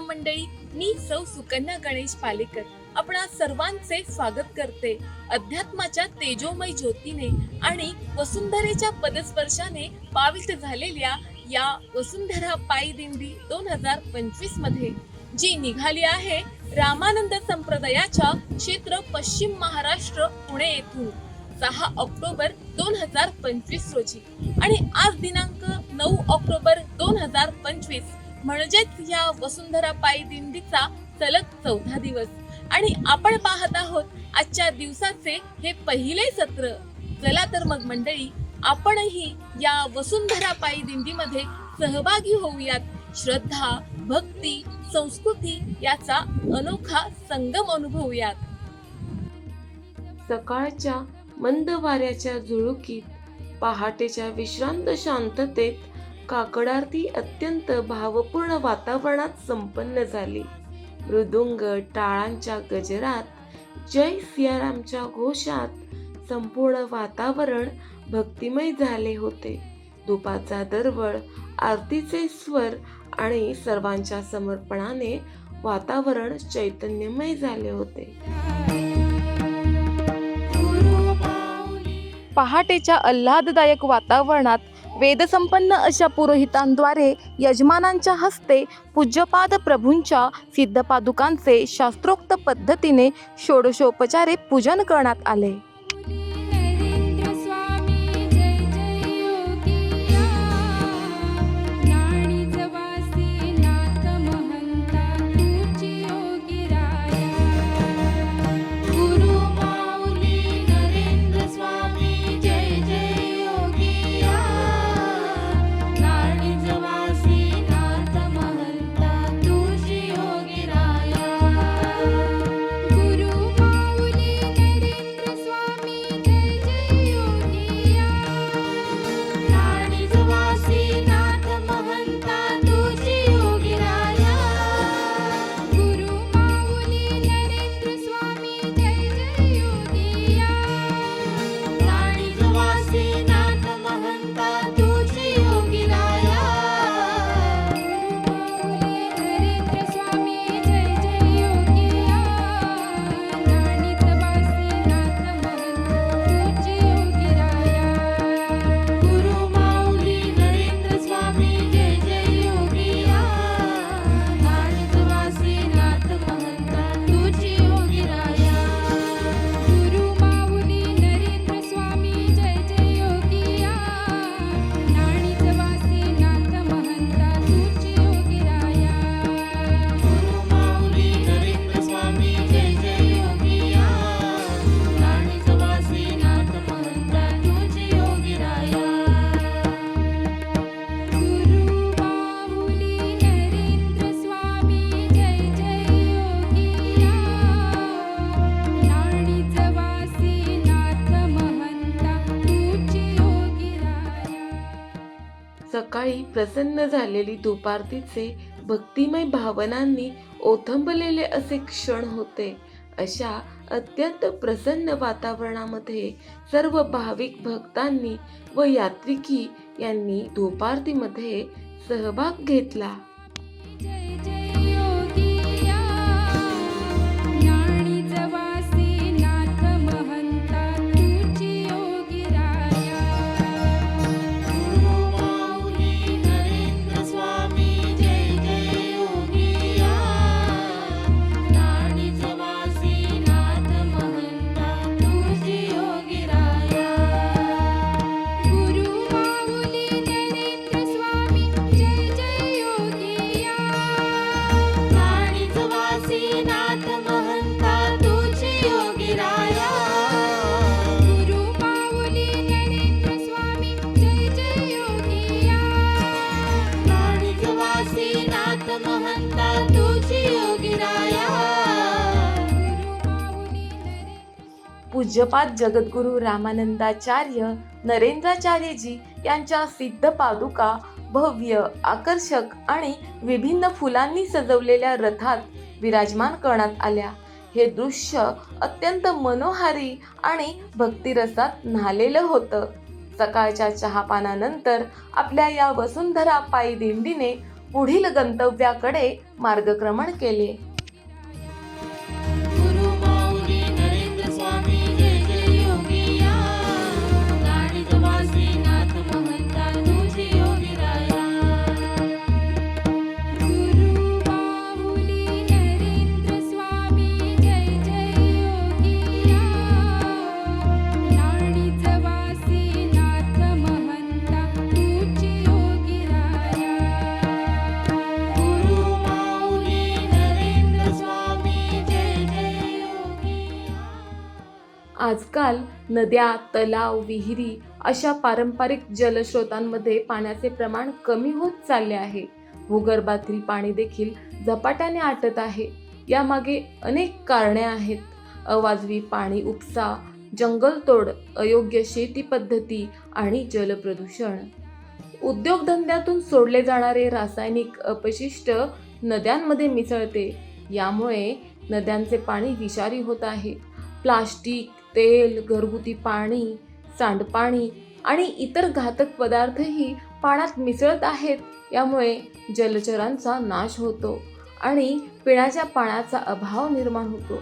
राम मंडळी मी सौ सुकन्या गणेश पालेकर आपणा सर्वांचे स्वागत करते. अध्यात्माच्या तेजोमय ज्योतीने आणि वसुंधरेच्या पदस्पर्शाने पावित झालेल्या या वसुंधरा पायी दिंडी दोन हजार पंचवीसमध्ये जी निघाली आहे रामानंद संप्रदायाच्या क्षेत्र पश्चिम महाराष्ट्र पुणे येथून सहा ऑक्टोबर दोन हजार पंचवीस रोजी. आणि आज दिनांक नऊ ऑक्टोबर दोन हजार पंचवीस म्हणजेच या वसुंधरा पायी दिंडीचा सलग चौथा दिवस. आणि आपण पाहत आहोत आजच्या दिवसाचे हे पहिले सत्र. चला तर मग मंडळी आपणही या वसुंधरा पायी दिंडीमध्ये सहभागी होऊयात. श्रद्धा भक्ती संस्कृती याचा अनोखा संगम अनुभवूयात. सकाळच्या मंद वाऱ्याच्या झुळुकीत पहाटेच्या विश्रांत शांततेत काकडारती अत्यंत भावपूर्ण वातावरणात संपन्न झाली. मृदुंग टाळांच्या गजरात जय सियारामच्या घोषात संपूर्ण वातावरण भक्तिमय झाले होते. धुपाचा दरवळ आरतीचे स्वर आणि सर्वांच्या समर्पणाने वातावरण चैतन्यमय झाले होते. पहाटेच्या आल्हाददायक वातावरणात वेदसंपन्न अशा पुरोहितांद्वारे यजमानांच्या हस्ते पूज्यपाद प्रभूंच्या सिद्धपादुकांचे शास्त्रोक्त पद्धतीने षोडशोपचारे पूजन करण्यात आले. प्रसन्न झालेली दुपारतीचे भक्तिमय भावनांनी ओथंबलेले असे क्षण होते. अशा अत्यंत प्रसन्न वातावरणामध्ये सर्व भाविक भक्तांनी व यात्रिकी यांनी दुपारतीमध्ये सहभाग घेतला. पूज्यपाद जगद्गुरु रामानंदाचार्य नरेंद्राचार्यजी यांच्या सिद्ध पादुका भव्य आकर्षक आणि विभिन्न फुलांनी सजवलेल्या रथात विराजमान करण्यात आल्या. हे दृश्य अत्यंत मनोहारी आणि भक्तिरसात न्हालेलं होतं. सकाळच्या चहापानानंतर आपल्या या वसुंधरा पायी दिंडीने पुढील गंतव्याकडे मार्गक्रमण केले. आजकाल नद्या तलाव विहिरी अशा पारंपरिक जलस्रोतांमध्ये पाण्याचे प्रमाण कमी होत चालले आहे. भूगर्भातील पाणी देखील झपाट्याने आटत आहे. यामागे अनेक कारणे आहेत. अवाजवी पाणी उपसा जंगलतोड अयोग्य शेती पद्धती आणि जलप्रदूषण उद्योगधंद्यातून सोडले जाणारे रासायनिक अपशिष्ट नद्यांमध्ये मिसळते. यामुळे नद्यांचे पाणी विषारी होत आहे. प्लास्टिक तेल घरगुती पाणी सांडपाणी आणि इतर घातक पदार्थही पाण्यात मिसळत आहेत. यामुळे जलचरांचा नाश होतो आणि पिण्याच्या पाण्याचा अभाव निर्माण होतो.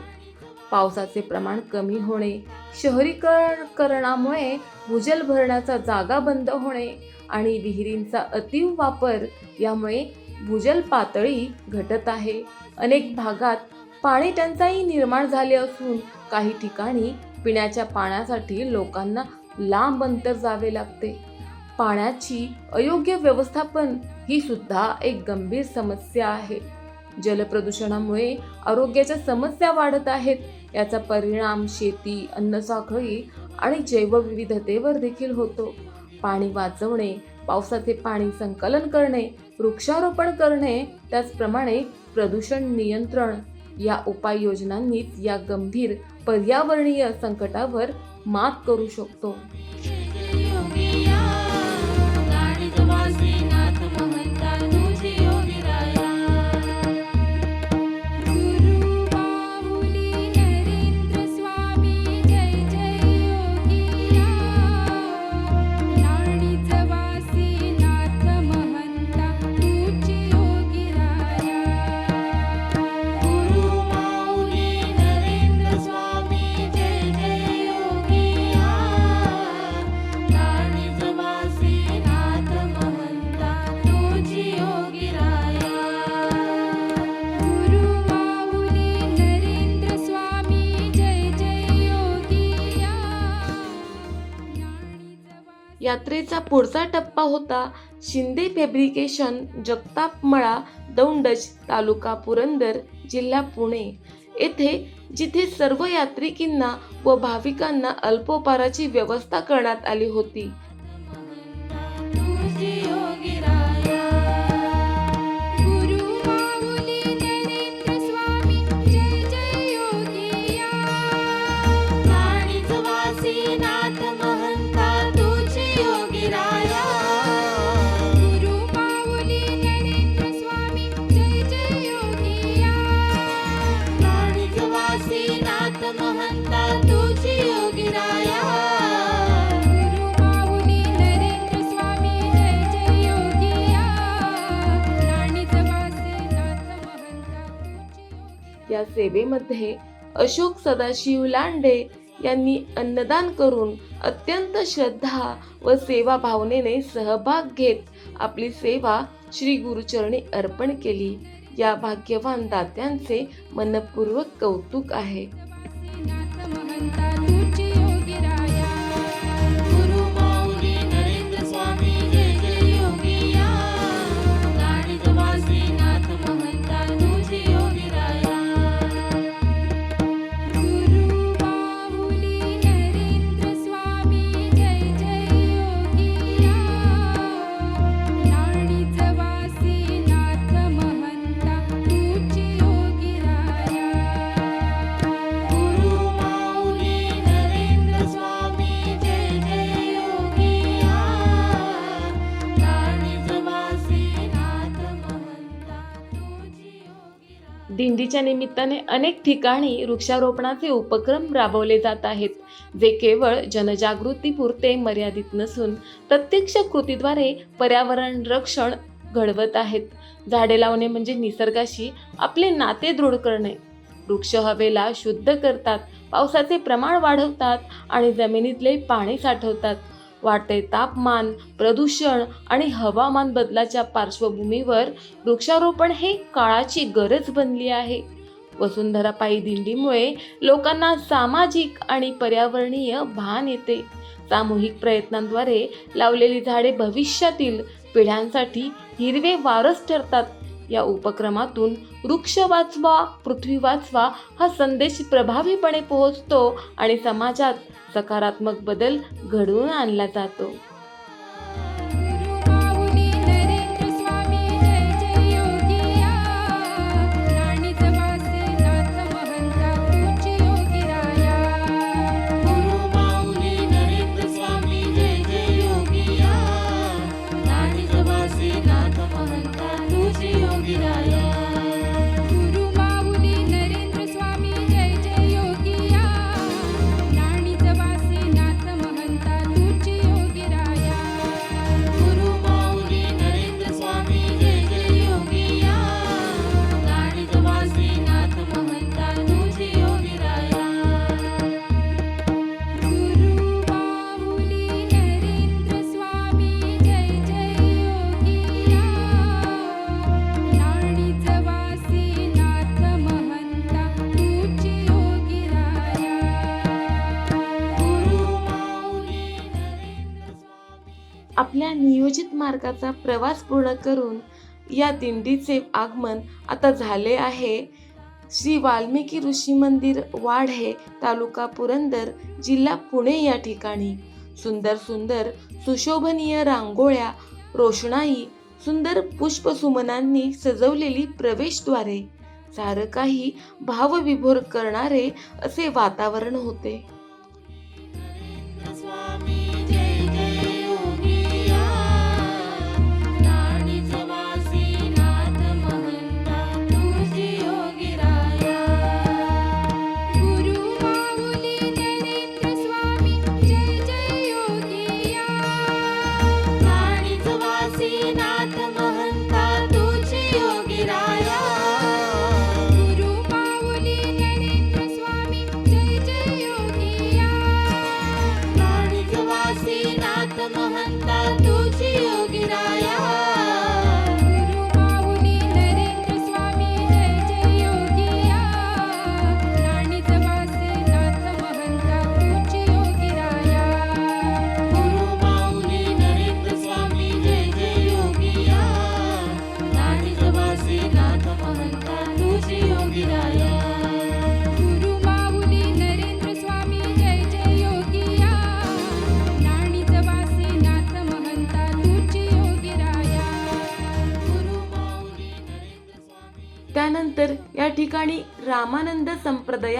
पावसाचे प्रमाण कमी होणे शहरीकरणामुळे भूजल भरण्याचा जागा बंद होणे आणि विहिरींचा अतिव वापर यामुळे भूजल पातळी घटत आहे. अनेक भागात पाणी टंचाई निर्माण झाली असून काही ठिकाणी पिण्याच्या पाण्यासाठी लोकांना लांब अंतर जावे लागते. पाण्याची अयोग्य व्यवस्थापन ही सुद्धा एक गंभीर समस्या आहे. जलप्रदूषणामुळे आरोग्याच्या समस्या वाढत आहेत. याचा परिणाम शेती अन्नसाखळी आणि जैवविविधतेवर देखील होतो. पाणी वाचवणे पावसाचे पाणी संकलन करणे वृक्षारोपण करणे त्याचप्रमाणे प्रदूषण नियंत्रण या उपाययोजनांनीच या गंभीर पर्यावरणीय संकटावर मात करू शकतो. यात्रेचा पुढचा टप्पा होता शिंदे फॅब्रिकेशन जगतापमळा दौंडज तालुका पुरंदर जिल्हा पुणे. येथे जिथे सर्व यात्रिकींना व भाविकांना अल्पोपाराची व्यवस्था करण्यात आली होती. या सेवेमध्ये अशोक सदाशिव लांडे यांनी अन्नदान करून अत्यंत श्रद्धा व सेवा भावनेने सहभाग घेत आपली सेवा श्री गुरुचरणी अर्पण केली. या भाग्यवान दात्यांचे मनपूर्वक कौतुक आहे. दिंडीच्या निमित्ताने अनेक ठिकाणी वृक्षारोपणाचे उपक्रम राबवले जात आहेत जे केवळ जनजागृतीपुरते मर्यादित नसून प्रत्यक्ष कृतीद्वारे पर्यावरण रक्षण घडवत आहेत. झाडे लावणे म्हणजे निसर्गाशी आपले नाते दृढ करणे. वृक्ष हवेला शुद्ध करतात पावसाचे प्रमाण वाढवतात आणि जमिनीतले पाणी साठवतात. वाढते तापमान प्रदूषण आणि हवामान बदलाच्या पार्श्वभूमीवर वृक्षारोपण हे काळाची गरज बनली आहे. वसुंधरा पायी दिंडीमुळे लोकांना सामाजिक आणि पर्यावरणीय भान येते. सामूहिक प्रयत्नांद्वारे लावलेली झाडे भविष्यातील पिढ्यांसाठी हिरवे वारस ठरतात. या उपक्रमातून वृक्ष वाचवा पृथ्वी वाचवा हा संदेश प्रभावीपणे पोहोचतो आणि समाजात सकारात्मक बदल घडवून आणला जातो. महामार्गाचा प्रवास पूर्ण करून या दिंडीचे आगमन आता झाले आहे. श्री वाल्मिकी ऋषी मंदिर वाढे तालुका पुरंदर जिल्हा पुणे या ठिकाणी. सुंदर सुंदर सुशोभनीय रांगोळ्या रोषणाई सुंदर पुष्पसुमनांनी सजवलेली प्रवेशद्वारे. सारं काही भावविभोर करणारे असे वातावरण होते.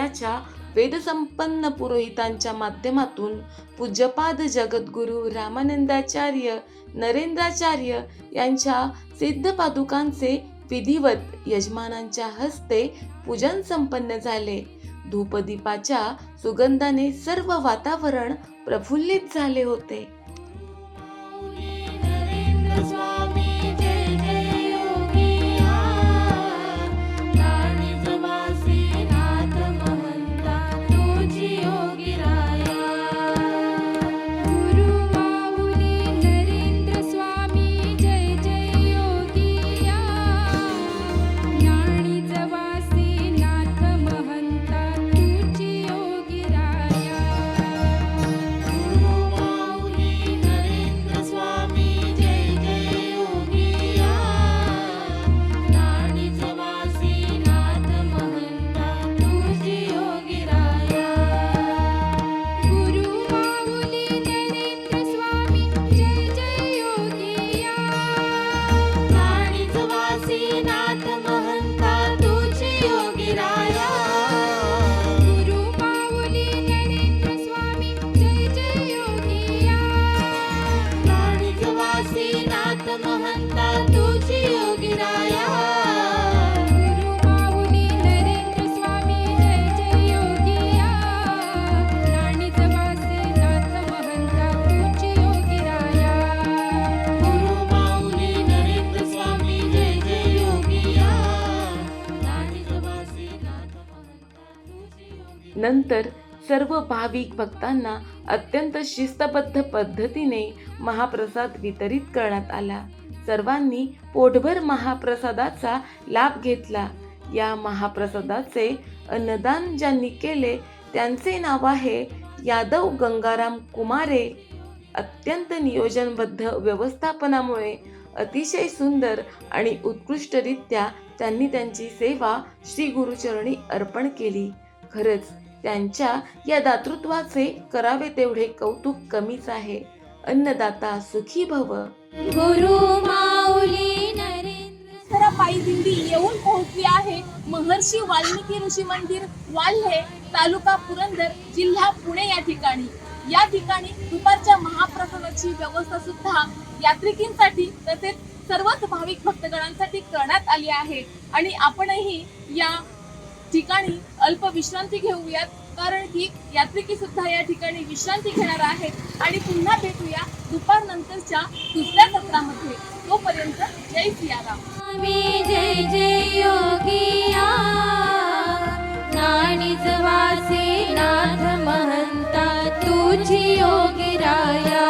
मंदिराच्या वेदसंपन्न पुरोहितांच्या माध्यमातून पूज्यपाद जगद्गुरु रामानंदाचार्य नरेंद्राचार्य यांच्या सिद्ध पादुकांचे विधिवत यजमानांच्या हस्ते पूजन संपन्न झाले. धूपदीपाच्या सुगंधाने सर्व वातावरण प्रफुल्लित झाले होते. नंतर सर्व भाविक भक्तांना अत्यंत शिस्तबद्ध पद्धतीने महाप्रसाद वितरित करण्यात आला. सर्वांनी पोटभर महाप्रसादाचा लाभ घेतला. या महाप्रसादाचे अन्नदान ज्यांनी केले त्यांचे नाव आहे यादव गंगाराम कुमारे. अत्यंत नियोजनबद्ध व्यवस्थापनामुळे अतिशय सुंदर आणि उत्कृष्टरित्या त्यांनी त्यांची सेवा श्री गुरुचरणी अर्पण केली. खरंच त्यांच्या या दातृत्वाचे करावे तेवढे कौतुक कमीच आहे. अन्नदाता सुखी भव. गुरु माऊली पायी दिंडी येऊन पोहोचली आहे. महर्षी वाल्मिकी ऋषी मंदिर वाल्हे तालुका पुरंदर जिल्हा पुणे या ठिकाणी. या ठिकाणी दुपारच्या महाप्रसादाची व्यवस्था सुद्धा यात्रिकींसाठी तसेच सर्वच भाविक भक्तगणांसाठी करण्यात आली आहे. आणि आपणही या ठिकाणी अल्प विश्रांती घेऊयात. कारण की यात्रिकी सुद्धा या ठिकाणी विश्रांती घेणार आहेत. आणि पुन्हा भेटूया दुपार नंतरच्या दुसऱ्या सत्रामध्ये. तोपर्यंत जय सियाराम. जय जय योगिया नाणीच वासे नाथ महंता तुझी योगी राया